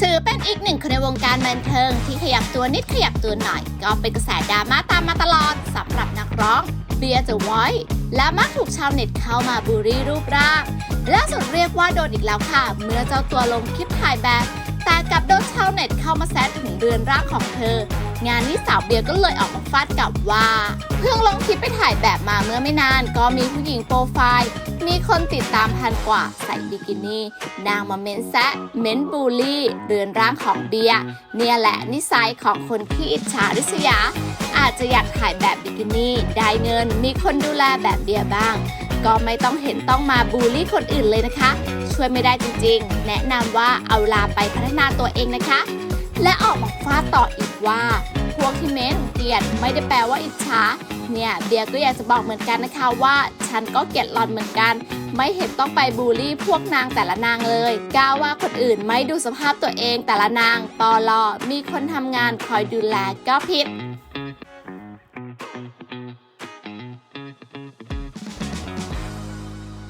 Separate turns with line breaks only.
ถือเป็นอีกหนึ่งคนในวงการบันเทิงที่ขยับตัวนิดขยับตัวหน่อย ก็เป็นกระแสดราม่าตามมาตลอดสำหรับนักร้องเบียร์เดอะไวท์และมักถูกชาวเน็ตเข้ามาบูรี่รูปร่างล่าสุดเรียกว่าโดนอีกแล้วค่ะ เมื่อเจ้าตัวลงคลิปถ่ายแบบแต่กลับโดน เน็ตเข้ามาแซะถึงเรือนร่างของเธอ งานนี้สาวเบียร์ก็เลยออกมาฟาดกลับว่า เพิ่งลงคลิปไปถ่ายแบบมาเมื่อไม่นาน ก็มีผู้หญิงโปรไฟล์ มีคนติดตามพันกว่าใส่บิกินี่ นางมาเม้นแซะเม้นบูลลี่ เรือนร่างของเบียร์เนี่ยแหละนิสัยของคนที่อิจฉาริษยา อาจจะอยากถ่ายแบบบิกินี่ได้เงิน มีคนดูแลแบบเบียร์บ้าง ก็ไม่ต้องเห็นต้องมาบูลลี่คนอื่นเลยนะคะ ช่วยไม่ได้จริงๆ แนะนำว่าเอาลาไปพัฒนาตัวเองนะคะ และออกมาฟาดต่ออีกว่าพวกที่เม้นเกลียดไม่ได้แปลว่าอิจฉาเนี่ยเบียร์ก็อยากจะบอกเหมือนกันนะคะว่า ฉันก็เกลียดหลอนเหมือนกัน ไม่เห็นต้องไปบูลลี่พวกนางแต่ละนางเลยก้าวว่าคนอื่นไม่ดูสภาพตัวเองแต่ละนางปอลอมีคนทำงานคอยดูแลก็ผิด